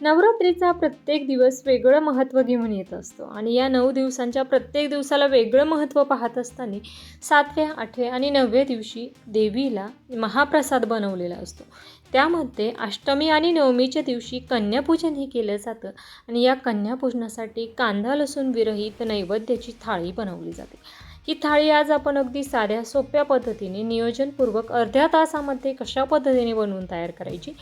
नवरात्रीचा प्रत्येक दिवस वेगळं महत्त्व घेऊन येत असतो. आणि या नऊ दिवसांच्या प्रत्येक दिवसाला वेगळं महत्त्व पाहत असताना सातव्या आठव्या आणि नवव्या दिवशी देवीला महाप्रसाद बनवलेला असतो. त्यामध्ये अष्टमी आणि नवमीच्या दिवशी कन्यापूजन हे केलं जातं आणि या कन्यापूजनासाठी कांदा लसूण विरहित नैवेद्याची थाळी बनवली जाते. ही थाळी आज आपण अगदी साध्या सोप्या पद्धतीने नियोजनपूर्वक अर्ध्या तासामध्ये कशा पद्धतीने बनवून तयार करायची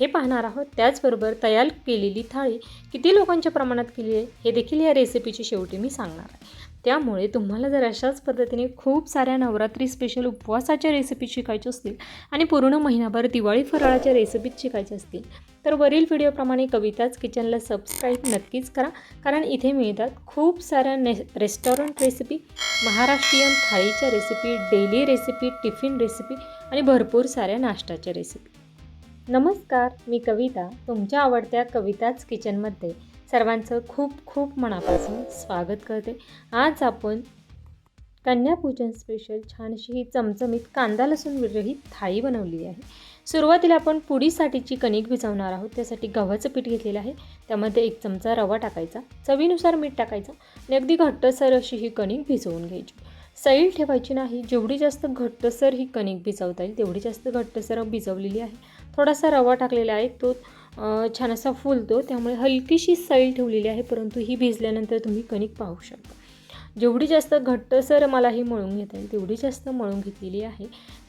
हे पाहणार आहोत. त्याचबरोबर तयार केलेली थाळी किती लोकांच्या प्रमाणात केली आहे हे देखील या रेसिपीची शेवटी मी सांगणार आहे. त्यामुळे तुम्हाला जर अशाच पद्धतीने खूप साऱ्या नवरात्री स्पेशल उपवासाच्या रेसिपी शिकायच्या असतील आणि पूर्ण महिनाभर दिवाळी फराळाच्या रेसिपीज शिकायच्या असतील तर वरील व्हिडिओप्रमाणे कविताच किचनला सबस्क्राईब नक्कीच करा. कारण इथे मिळतात खूप साऱ्या ने restaurant recipe Maharashtrian थाळीच्या recipe daily recipe tiffin recipe आणि भरपूर साऱ्या नाश्त्याच्या रेसिपी नमस्कार मी कविता. तुमच्या आवडत्या कविताच किचनमध्ये सर्वांचं खूप खूप मनापासून स्वागत करते. आज आपण कन्यापूजन स्पेशल छानशी ही चमचमीत कांदा लसूण विरहित थाळी बनवली आहे. सुरुवातीला आपण पुडीसाठीची कणिक भिजवणार आहोत. त्यासाठी गव्हाचं पीठ घेतलेलं आहे. त्यामध्ये एक चमचा रवा टाकायचा. चवीनुसार मीठ टाकायचं. आणि अगदी घट्टसर अशी ही कणिक भिजवून घ्यायची. सैल ठेवायची नाही. जेवढी जास्त घट्टसर ही कणिक भिजवता येईल तेवढी जास्त घट्टसर भिजवलेली आहे. थोडासा रवा टाकलेला आहे तो छान असा फुलतो. त्यामुळे हलकीशी सैल ठेवलेली आहे परंतु ही भिजल्यानंतर तुम्ही कणिक पाहू शकता. जेवढी जास्त घट्टसर मला ही मळून घेता येईल तेवढी जास्त मळून घेतलेली आहे.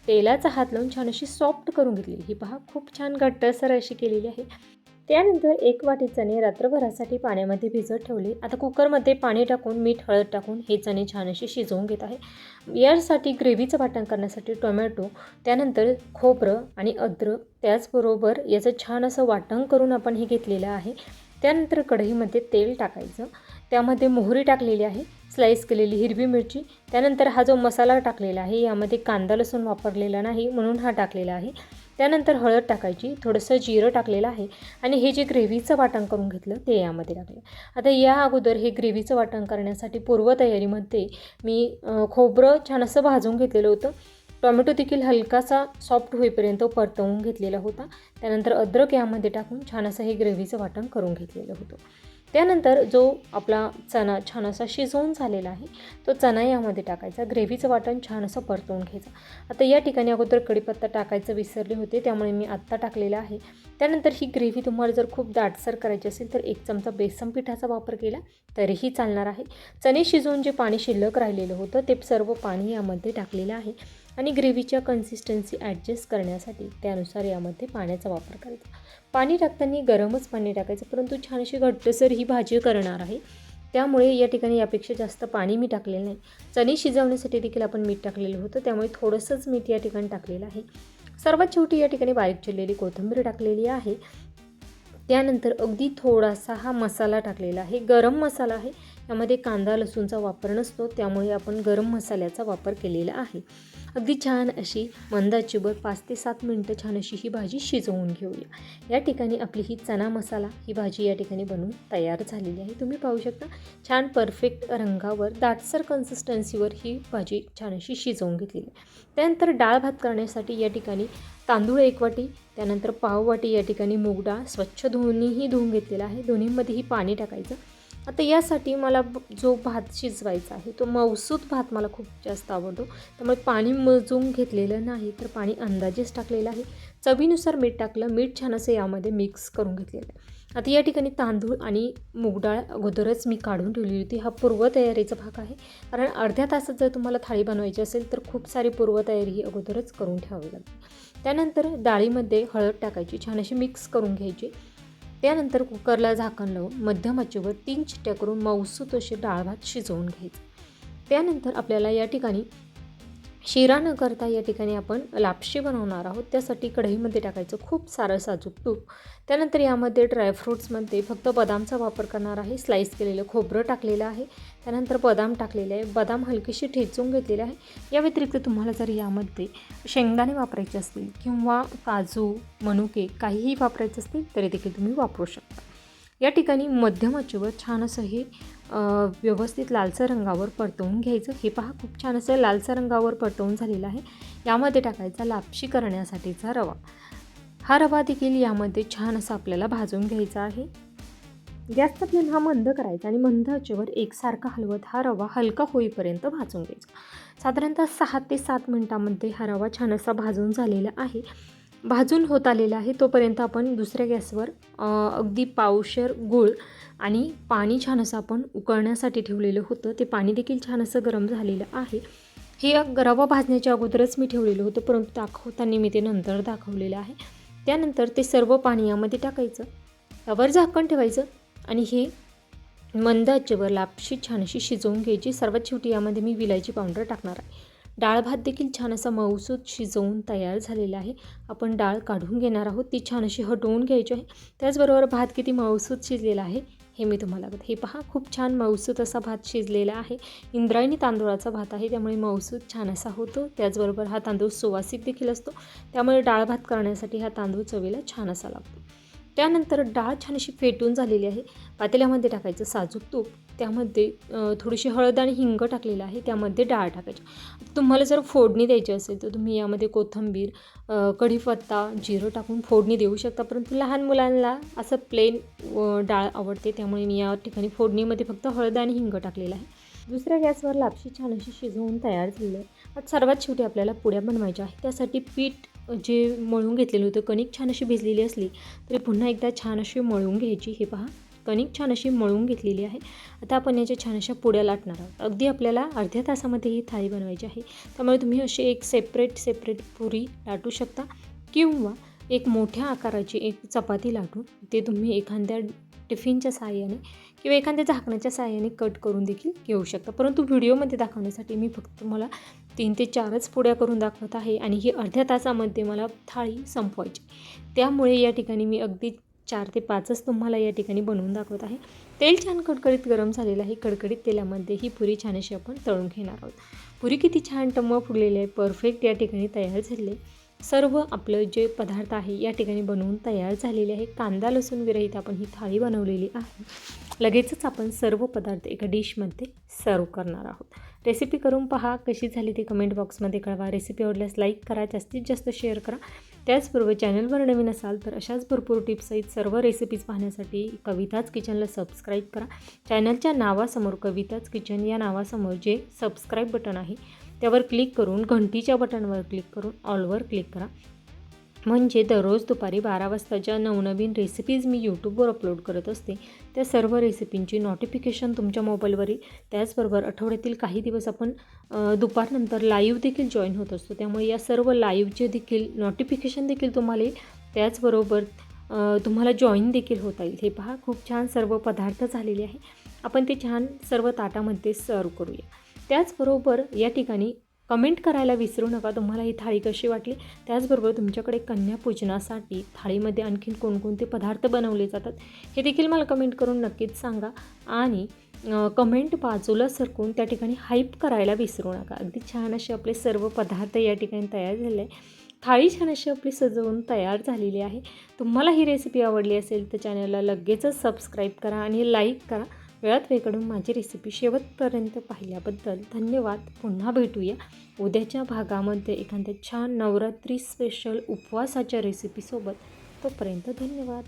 तेलाचा हात लावून छान अशी सॉफ्ट करून घेतलेली ही पहा खूप छान घट्टसर अशी केलेली आहे. त्यानंतर एक वाटी चणे रात्रभरासाठी पाण्यामध्ये भिजत ठेवले. आता कुकरमध्ये पाणी टाकून मीठ हळद टाकून हे चणे छान असे शिजवून घेत आहे. यासाठी ग्रेव्हीचं वाटण करण्यासाठी टोमॅटो त्यानंतर खोबरं आणि अद्रक त्याचबरोबर याचं छान असं वाटण करून आपण हे घेतलेलं आहे. त्यानंतर कढईमध्ये तेल टाकायचं. त्यामध्ये मोहरी टाकलेली आहे स्लाईस केलेली हिरवी मिरची. त्यानंतर हा जो मसाला टाकलेला आहे यामध्ये कांदा लसूण वापरलेला नाही म्हणून हा टाकलेला आहे. त्यानंतर हळद टाकायची थोडंसं जिरं टाकलेलं आहे आणि हे जे ग्रेव्हीचं वाटण करून घेतलं ते यामध्ये टाकलं. आता या अगोदर हे ग्रेव्हीचं वाटण करण्यासाठी पूर्वतयारीमध्ये मी खोबरं छान असं भाजून घेतलेलं होतं. टोमॅटो देखील हलकासा सॉफ्ट होईपर्यंत परतवून घेतलेला होता. त्यानंतर अद्रक यामध्ये टाकून छान असं हे ग्रेव्हीचं वाटण करून घेतलेलं होतं. त्यानंतर जो आपला चणा छान असा शिजवून झालेला आहे तो चणा यामध्ये टाकायचा. ग्रेव्हीचं वाटण छान असं परतवून घ्यायचं. आता या ठिकाणी अगोदर कडीपत्ता टाकायचं विसरले होते त्यामुळे मी आत्ता टाकलेला आहे. त्यानंतर ही ग्रेव्ही तुम्हाला जर खूप दाटसर करायची असेल तर एक चमचा बेसन पिठाचा वापर केला तरीही चालणार आहे. चणे शिजवून जे पाणी शिल्लक राहिलेलं होतं ते सर्व पाणी यामध्ये टाकलेलं आहे. आणि ग्रेव्हीच्या कन्सिस्टन्सी ॲडजस्ट करण्यासाठी त्यानुसार यामध्ये पाण्याचा वापर करायचा. पाणी टाकताना गरमच पाणी टाकायचं परंतु छान अशी घट्टसर ही भाजी करणार आहे. त्यामुळे या ठिकाणी यापेक्षा जास्त पाणी मी टाकलेलं नाही. चणे शिजवण्यासाठी देखील आपण मीठ टाकलेलं होतं त्यामुळे थोडंसंच मीठ या ठिकाणी टाकलेलं आहे. सर्वात शेवटी या ठिकाणी बारीक चिरलेली कोथिंबीर टाकलेली आहे. त्यानंतर अगदी थोडासा हा मसाला टाकलेला आहे. गरम मसाला आहे. यामध्ये कांदा लसूणचा वापर नसतो त्यामुळे आपण गरम मसाल्याचा वापर केलेला आहे. अगदी छान अशी मंदाचीवर पाच ते सात मिनटं छान अशी ही भाजी शिजवून घेऊया. या ठिकाणी आपली ही चना मसाला ही भाजी या ठिकाणी बनवून तयार झालेली आहे. तुम्ही पाहू शकता छान परफेक्ट रंगावर दाटसर कन्सिस्टन्सीवर ही भाजी छान अशी शिजवून घेतलेली आहे. त्यानंतर डाळ भात करण्यासाठी या ठिकाणी तांदूळ एक वाटी त्यानंतर पाव वाटी या ठिकाणी मूग डाळ स्वच्छ धुवूनही धुवून घेतलेला आहे. दोन्हीमध्येही पाणी टाकायचं. आता यासाठी मला जो भात शिजवायचा आहे तो मौसूद भात मला खूप जास्त आवडतो. त्यामुळे पाणी मजून घेतलेलं नाही तर पाणी अंदाजेच टाकलेलं आहे. चवीनुसार मीठ टाकलं मीठ छान असं यामध्ये मिक्स करून घेतलेलं आहे. आता या ठिकाणी तांदूळ आणि मूगडाळ अगोदरच मी काढून ठेवली होती. हा पूर्वतयारीचा भाग आहे. कारण अर्ध्या तासात जर तुम्हाला थाळी बनवायची असेल तर खूप सारी पूर्वतयारी ही अगोदरच करून ठेवावी लागते. त्यानंतर डाळीमध्ये हळद टाकायची छान अशी मिक्स करून घ्यायची. त्यानंतर कुकरला झाकण लावून मध्यम आचेवर तीन चिट्ट्या करून मऊसूत असे डाळ भात शिजवून घ्यायचं. त्यानंतर आपल्याला या ठिकाणी शिरा न करता या ठिकाणी आपण लापशी बनवणार आहोत. त्यासाठी कढईमध्ये टाकायचं खूप सारं साजूक तूप. त्यानंतर यामध्ये ड्रायफ्रूट्समध्ये फक्त बदामचा वापर करणार आहे. स्लाईस केलेलं खोबरं टाकलेलं आहे. त्यानंतर बदाम टाकलेले आहे. बदाम हलकीशी ठेचून घेतलेले आहे. या व्यतिरिक्त तुम्हाला जर यामध्ये शेंगदाणे वापरायचे असतील किंवा काजू मनुके काहीही वापरायचे असतील तरी देखील तुम्ही वापरू शकता. या ठिकाणी मध्यम आचेवर छान असं हे व्यवस्थित लालसर रंगावर परतवून घ्यायचं. हे पहा खूप छान असं लालसर रंगावर परतवून झालेलं आहे. यामध्ये टाकायचा लापशी करण्यासाठीचा रवा. हा रवा देखील यामध्ये छान असा आपल्याला भाजून घ्यायचा आहे. गॅसचा फ्लेम हा मंद करायचा आणि मंद आचेवर एकसारखा हलवत हा रवा हलका होईपर्यंत भाजून घ्यायचा. साधारणतः सहा ते सात मिनटामध्ये हा रवा छान असा भाजून झालेला आहे. भाजून होत आलेला आहे तोपर्यंत आपण दुसऱ्या गॅसवर अगदी पावशर गूळ आणि पाणी छान असं आपण उकळण्यासाठी ठेवलेलं होतं. ते पाणी देखील छान असं गरम झालेलं आहे. हे रवा भाजण्याच्या अगोदरच मी ठेवलेलं होतं परंतु दाखवताना मी ते नंतर दाखवलेलं आहे. त्यानंतर ते सर्व पाणी यामध्ये टाकायचं. त्यावर झाकण ठेवायचं आणि हे मंद आचेवर लापशी छान अशी शिजवून घ्यायची. सर्वात शेवटी यामध्ये मी विलायची पावडर टाकणार आहे. डाळ भात देखील छान असा मऊसूत शिजवून तयार झालेला आहे. आपण डाळ काढून घेणार आहोत. ती छान अशी हटवून घ्यायची आहे. त्याचबरोबर भात किती मऊसूत शिजलेला आहे हे मी तुम्हाला हे पहा खूप छान मऊसूत असा भात शिजलेला आहे. इंद्रायणी तांदूळाचा भात आहे त्यामुळे मऊसूत छान असा होतो. त्याचबरोबर हा तांदूळ सुवासिक देखील असतो. त्यामुळे डाळ भात करण्यासाठी हा तांदूळ चवीला छान असा लागतो. त्यानंतर डाळ छान अशी फेटून झालेली आहे. पातेल्यामध्ये टाकायचं साजूक तूप. त्यामध्ये थोडीशी हळद आणि हिंग टाकलेलं आहे त्यामध्ये डाळ टाकायची. तुम्हाला जर फोडणी द्यायची असेल तर तुम्ही यामध्ये कोथिंबीर कढीपत्ता जिरं टाकून फोडणी देऊ शकता. परंतु लहान मुलांना असं प्लेन डाळ आवडते. त्यामुळे मी या ठिकाणी फोडणीमध्ये फक्त हळद आणि हिंग टाकलेलं आहे. दुसऱ्या गॅसवर लापशी छान अशी शिजवून तयार झालेलं आहे. आता सर्वात शेवटी आपल्याला पुड्या बनवायच्या आहेत. त्यासाठी पीठ जे मळून घेतलेलं होतं कणिक छान अशी भिजलेली असली तरी पुन्हा एकदा छान अशी मळून घ्यायची. हे पहा. कणिक छान अशी मळून घेतलेली आहे. आता आपण याच्या छान अशा पुड्या लाटणार आहोत. अगदी आपल्याला अर्ध्या तासामध्ये ही थाळी बनवायची आहे. त्यामुळे तुम्ही अशी एक सेपरेट सेपरेट पुरी लाटू शकता किंवा एक मोठ्या आकाराची एक चपाती लाटून ते तुम्ही एखाद्या टिफिनच्या साहाय्याने किंवा एखाद्या झाकण्याच्या साहाय्याने कट करून देखील घेऊ शकता. परंतु व्हिडिओमध्ये दाखवण्यासाठी मी फक्त तुम्हाला तीन ते चारच पुड्या करून दाखवत आहे आणि ही अर्ध्या तासामध्ये मला थाळी संपवायची त्यामुळे या ठिकाणी मी अगदी चार ते पाचच तुम्हाला या ठिकाणी बनवून दाखवत आहे. तेल छान कडकडीत गरम झालेलं आहे. कडकडीत तेलामध्ये ही पुरी छान अशी आपण तळून घेणार आहोत. पुरी किती छान टम्म फुगलेली आहे. परफेक्ट या ठिकाणी तयार झाले सर्व आपलं जे पदार्थ आहे या ठिकाणी बनवून तयार झालेले आहे. कांदा लसूण विरहित आपण ही थाळी बनवलेली आहे. लगेचच आपण सर्व पदार्थ एका डिशमध्ये सर्व करणार आहोत. रेसिपी करून पहा. कशी झाली ती कमेंट बॉक्समध्ये कळवा. रेसिपी आवडल्यास लाईक करा. जास्तीत जास्त शेअर करा. त्याचबरोबर चॅनलवर नवीन असाल तर अशाच भरपूर टिप्स आहेत. सर्व रेसिपीज पाहण्यासाठी कविताच किचनला सबस्क्राईब करा. चॅनलच्या नावासमोर कविताच किचन या नावासमोर जे सबस्क्राईब बटन आहे त्यावर क्लिक करून घंटीच्या बटनवर क्लिक करून ऑलवर क्लिक करा. म्हणजे दररोज दुपारी बारा वाजताच्या नवनवीन रेसिपीज मी यूट्यूबवर अपलोड करत असते. त्या सर्व रेसिपींची नोटिफिकेशन तुमच्या मोबाईलवर त्याचबरोबर आठवड्यातील काही दिवस आपण दुपारनंतर लाईव्ह देखील जॉईन होत असतो. त्यामुळे या सर्व लाईव्हचे देखील नोटिफिकेशन देखील तुम्हाला त्याचबरोबर तुम्हाला जॉईन देखील होता येईल. हे पहा खूप छान सर्व पदार्थ झालेले आहे. आपण ते छान सर्व ताटामध्ये सर्व करूया. त्याचबरोबर या ठिकाणी कमेंट करायला विसरू नका. तुम्हाला ही थाळी कशी वाटली? त्याचबरोबर तुमच्याकडे कन्यापूजनासाठी थाळीमध्ये आणखीन कोणकोणते पदार्थ बनवले जातात हे देखील मला कमेंट करून नक्कीच सांगा. आणि कमेंट बाजूला सरकून त्या ठिकाणी हाईप करायला विसरू नका. अगदी छान असे आपले सर्व पदार्थ या ठिकाणी तयार झाले. आहे थाळी छान अशी आपली सजवून तयार झालेली आहे. तुम्हाला ही रेसिपी आवडली असेल तर चॅनलला लगेचच सबस्क्राईब करा आणि लाईक करा. वेळात वेगळून माझी रेसिपी शेवटपर्यंत पाहिल्याबद्दल धन्यवाद. पुन्हा भेटूया. उद्याच्या भागामध्ये एखाद्या छान नवरात्री स्पेशल उपवासाच्या रेसिपीसोबत तोपर्यंत धन्यवाद.